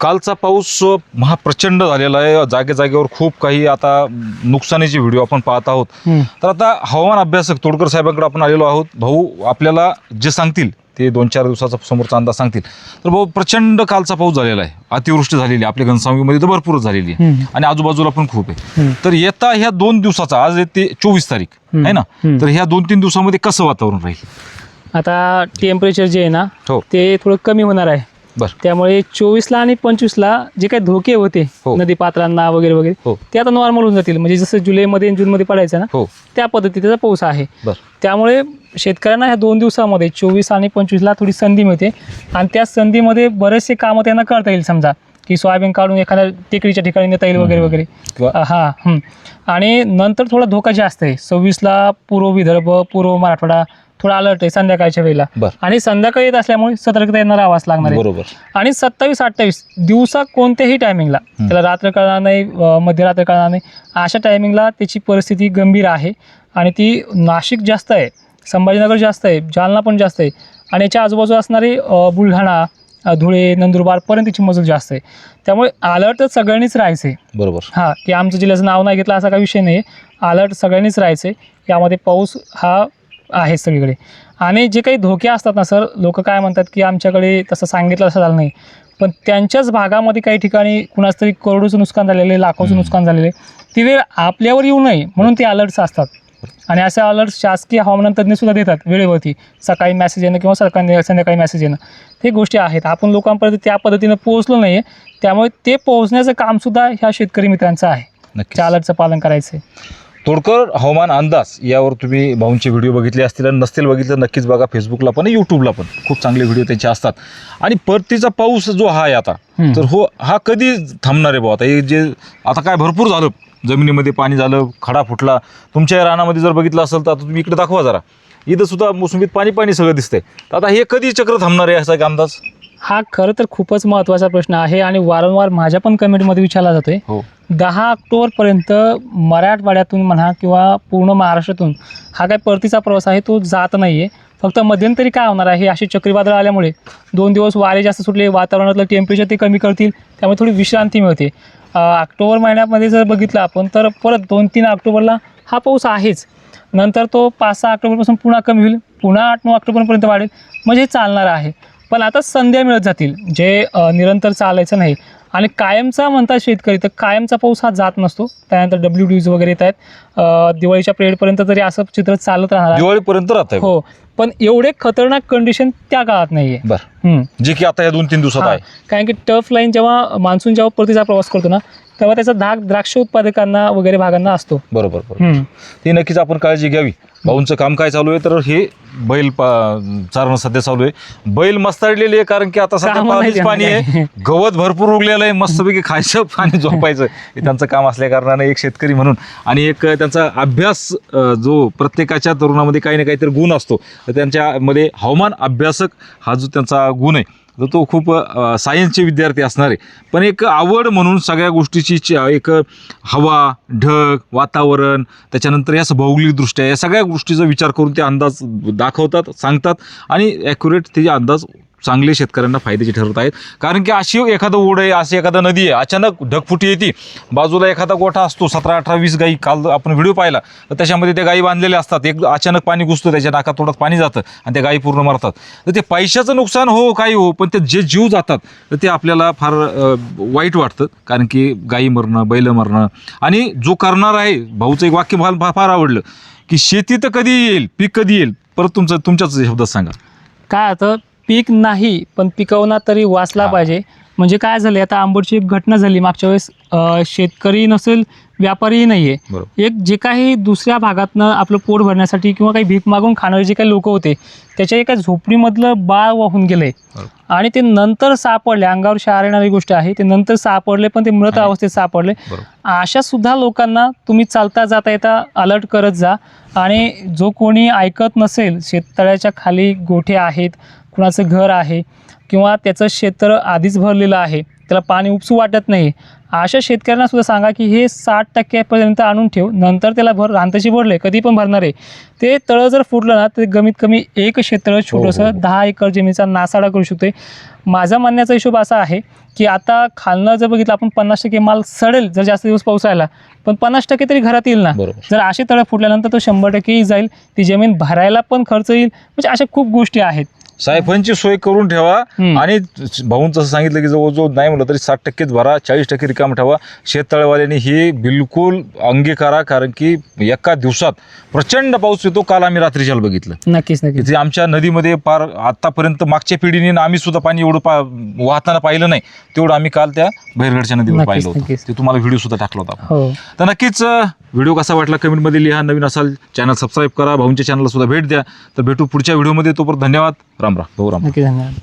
कालचा पाऊस महाप्रचंड झालेला आहे. जागे जागेवर खूप काही आता नुकसानीचे व्हिडिओ आपण पाहत आहोत. तर आता हवामान अभ्यासक तोडकर साहेबांकडे आपण आलेलो आहोत. भाऊ आपल्याला जे सांगतील ते दोन चार दिवसाचा समोरचा अंदाज सांगतील. तर भाऊ प्रचंड कालचा पाऊस झालेला आहे. अतिवृष्टी झालेली आहे. आपल्या घनसावंगीमध्ये तर भरपूरच झालेली आहे. आणि आजूबाजूला पण खूप आहे. तर येता ह्या दोन दिवसाचा आज आहे ते चोवीस तारीख. आहे ना. तर ह्या दोन तीन दिवसामध्ये कसं वातावरण राहील? आता टेम्परेचर जे आहे ना हो. ते थोडं कमी होणार आहे. त्यामुळे चोवीसला आणि पंचवीसला जे काही धोके होते हो. नदी पात्रांना वगैरे वगैरे हो. ते आता नॉर्मल होऊन जातील. म्हणजे जसं जुलैमध्ये आणि जूनमध्ये पडायचं ना हो. त्या पद्धतीचा पाऊस आहे. त्यामुळे शेतकऱ्यांना ह्या दोन दिवसामध्ये चोवीस आणि पंचवीसला थोडी संधी मिळते. आणि त्या संधीमध्ये बरेचसे कामं त्यांना करता येईल समजा. की सोयाबीन काढून एखाद्या टेकडीच्या ठिकाणी नेता येईल वगैरे वगैरे. किंवा हा हं. आणि नंतर थोडा धोका जास्त आहे. सव्वीसला पूर्व विदर्भ पूर्व मराठवाडा थोडा अलर्ट आहे संध्याकाळच्या वेळेला. बरं. आणि संध्याकाळी येत असल्यामुळे सतर्कता येणार आवाज लागणार आहे. बरोबर. आणि सत्तावीस अठ्ठावीस दिवसा कोणत्याही टायमिंगला त्याला रात्र कळणार नाही अ, मध्यरात्र कळणार नाही. अशा टायमिंगला त्याची परिस्थिती गंभीर आहे. आणि ती नाशिक जास्त आहे संभाजीनगर जास्त आहे जालना पण जास्त आहे. आणि याच्या आजूबाजू असणारे अ, बुलढाणा धुळे नंदुरबारपर्यंत तिची मजल जास्त आहे. त्यामुळे अलर्ट तर सगळ्यांनीच राहायचं. आहे बरोबर. हां की आमचं जिल्ह्याचं नाव नाही घेतलं असा काही विषय नाही अलर्ट सगळ्यांनीच राहायचं. आहे यामध्ये पाऊस हा आहे सगळीकडे. आणि जे काही धोके असतात ना सर लोक काय म्हणतात की आमच्याकडे तसं सांगितलं असं झालं नाही. पण त्यांच्याच भागामध्ये काही ठिकाणी कुणाच तरी करोडोचं नुकसान झालेलं आहे लाखोचं. नुकसान झालेलं आहे. ती वेळ आपल्यावर येऊ नये म्हणून ते अलर्ट्स असतात. आणि असे अलर्ट शासकीय हवामान तज्ज्ञ सुद्धा देतात वेळेवरती. सकाळी मेसेज येणं किंवा सकाळी संध्याकाळी मेसेज येणं. हे गोष्टी आहेत. आपण लोकांपर्यंत त्या पद्धतीनं पोहोचलो नाही आहे त्यामुळे ते पोहोचण्याचं कामसुद्धा ह्या शेतकरी मित्रांचं आहे. त्या अलर्टचं पालन करायचं आहे तोडकर हवामान अंदाज यावर तुम्ही भाऊंचे व्हिडिओ बघितले असतील आणि नसतील बघितलं नक्कीच बघा फेसबुकला पण यूट्यूबला पण. खूप चांगले व्हिडिओ त्यांचे असतात. आणि परतीचा पाऊस जो हा आहे आता. तर हो हा कधी थांबणार आहे भाऊ? आता हे जे आता काय भरपूर झालं. जमिनीमध्ये पाणी झालं खडा फुटला. तुमच्या रानामध्ये जर बघितलं असेल तर आता तुम्ही इकडे दाखवा जरा. इथं सुद्धा मोसंबीत पाणी पाणी सगळं दिसतंय. तर आता हे कधी चक्र थांबणार आहे असा एक अंदाज? हा खरं तर खूपच महत्त्वाचा प्रश्न आहे आणि वारंवार माझ्या पण कमेंटमध्ये विचारला जातोय. हो. दहा ऑक्टोबरपर्यंत मराठवाड्यातून म्हणा किंवा पूर्ण महाराष्ट्रातून हा काय परतीचा प्रवास आहे तो जात नाही आहे फक्त मध्यंतरी काय होणार आहे अशी चक्रीवादळ आल्यामुळे दोन दिवस वारे जास्त सुटले वातावरणातलं टेम्परेचर ते कमी करतील त्यामुळे थोडी विश्रांती मिळते. ऑक्टोबर महिन्यामध्ये जर बघितलं आपण तर परत दोन तीन ऑक्टोबरला हा पाऊस आहेच. नंतर तो पाच सहा ऑक्टोबरपासून पुन्हा कमी होईल पुन्हा आठ नऊ ऑक्टोबरपर्यंत वाढेल. म्हणजे चालणार आहे. पण आता संध्या मिळत जातील जे निरंतर चालायचं नाही. आणि कायमचा म्हणतात शेतकरी तर कायमचा पाऊस हा जात नसतो. त्यानंतर डब्ल्यू डीज वगैरे येत आहेत. दिवाळीच्या पिरियडपर्यंत तरी असं चित्र चालत राहणार. दिवाळीपर्यंत राहत हो पण एवढे खतरनाक कंडिशन त्या काळात नाही आहे बरं जे की आता या दोन तीन दिवसात आहे. कारण की टफ लाईन जेव्हा मान्सून जेव्हा परतीचा प्रवास करतो ना तेव्हा त्याचा धाक द्राक्ष उत्पादकांना वगैरे भागांना असतो. बरोबर बरोबर. हम्म. ती नक्कीच आपण काळजी घ्यावी. भाऊंचं काम काय चालू आहे? तर हे बैल पा- चारणं सध्या चालू आहे. बैल मस्ताडलेली आहे कारण की आता सध्या कामं नाही पाणीच पाणी आहे. गवत भरपूर उगलेलं आहे. मस्तपैकी खायचं पाणी झोपायचं. हे त्यांचं काम असल्या कारणाने एक शेतकरी म्हणून. आणि एक त्यांचा अभ्यास अं, जो प्रत्येकाच्या तरुणामध्ये काही ना काहीतरी गुण असतो. तर त्यांच्यामध्ये हवामान अभ्यासक हा जो त्यांचा गुण आहे. तर तो खूप सायन्सचे विद्यार्थी असणार. आहे पण एक आवड म्हणून सगळ्या गोष्टीची एक हवा ढग वातावरण त्याच्यानंतर या भौगोलिकदृष्ट्या या सगळ्या गोष्टीचा विचार करून ते अंदाज दाखवतात सांगतात आणि ॲक्युरेट त्याचे अंदाज चांगले शेतकऱ्यांना फायद्याचे ठरत आहेत. कारण की अशी एखादं ओढ आहे अशी एखादा नदी आहे अचानक ढगफुटी येते. बाजूला एखादा गोठा असतो सतरा अठरा वीस गाई काल आपण व्हिडिओ पाहिला. तर त्याच्यामध्ये त्या गाई बांधलेल्या असतात. एक अचानक पाणी घुसतं त्याच्या नाकात तोंडात पाणी जातं आणि त्या गाई पूर्ण मरतात. तर ते पैशाचं नुकसान हो काही हो पण ते जे जीव जातात तर ते आपल्याला फार वाईट वाटतं. कारण की गाई मरणं बैल मरणं आणि जो करणार आहे भाऊचं एक वाक्य मला फार आवडलं की शेती तर कधी येईल पीक कधी येईल? परत तुमचं तुमच्याच शब्दात सांगा. काय आता पीक नाही पण पिकवणार तरी वाचला. पाहिजे. म्हणजे काय झालं आता आंबटची एक घटना झाली. मागच्या वेळेस शेतकरी नसेल व्यापारीही नाही आहे एक जे काही दुसऱ्या भागातनं आपलं पोट भरण्यासाठी किंवा काही भीक मागून खाणारे जे काही लोक होते त्याच्या एका झोपडीमधलं बाळ वाहून गेले. आणि ते नंतर सापडले. अंगावर शहार येणारी गोष्ट आहे. ते नंतर सापडले पण ते मृत. अवस्थेत सापडले. अशा सुद्धा लोकांना तुम्ही चालता जाता येता अलर्ट करत जा. आणि जो कोणी ऐकत नसेल शेततळ्याच्या खाली गोठे आहेत कुणाचं घर आहे किंवा त्याचं क्षेत्र आधीच भरलेलं आहे त्याला पाणी उपसू वाटत नाही अशा शेतकऱ्यांना सुद्धा सांगा की हे साठ टक्क्यापर्यंत आणून ठेव नंतर त्याला भर रांतशी भरले कधी पण भरणार आहे. ते तळं जर फुटलं ना तर कमीत कमी एक हो, छोटंसं हो. दहा एकर जमिनीचा नासाडा करू शकते माझा म्हणण्याचा हिशोब असा आहे की आता खालनं जर बघितलं आपण पन्नास टक्के माल सडेल जर जास्त दिवस पाऊस आला पण पन्नास टक्के तरी घरात येईल ना. जर असे तळं फुटल्यानंतर तो शंभर टक्केही जाईल. ती जमीन भरायला पण खर्च येईल. म्हणजे अशा खूप गोष्टी आहेत. सायफनची सोय करून ठेवा. आणि भाऊन जसं सांगितलं की जवळजवळ नाही म्हणलं तरी साठ टक्केच भरा चाळीस टक्के रिकाम ठेवा. शेततळेवाल्यांनी हे बिलकुल अंगीकारा कारण की एका दिवसात प्रचंड पाऊस येतो. काल आम्ही रात्रीच्याला बघितलं. नक्कीच नक्कीच. आमच्या नदीमध्ये पार आतापर्यंत मागच्या पिढीने आम्ही सुद्धा पाणी एवढं पा वाहताना पाहिलं नाही. तेवढं आम्ही काल त्या बहिरगडच्या नदीवर पाहिलं होतं. ते तुम्हाला व्हिडिओ सुद्धा टाकला होता. हो. तर नक्कीच व्हिडिओ कसा वाटला कमेंटमध्ये लिहा. नवीन असाल चॅनल सबस्क्राईब करा. भाऊंच्या चॅनलला सुद्धा भेट द्या. तर भेटू पुढच्या व्हिडिओमध्ये. तोपर्यंत धन्यवाद. Umrah, go Umrah.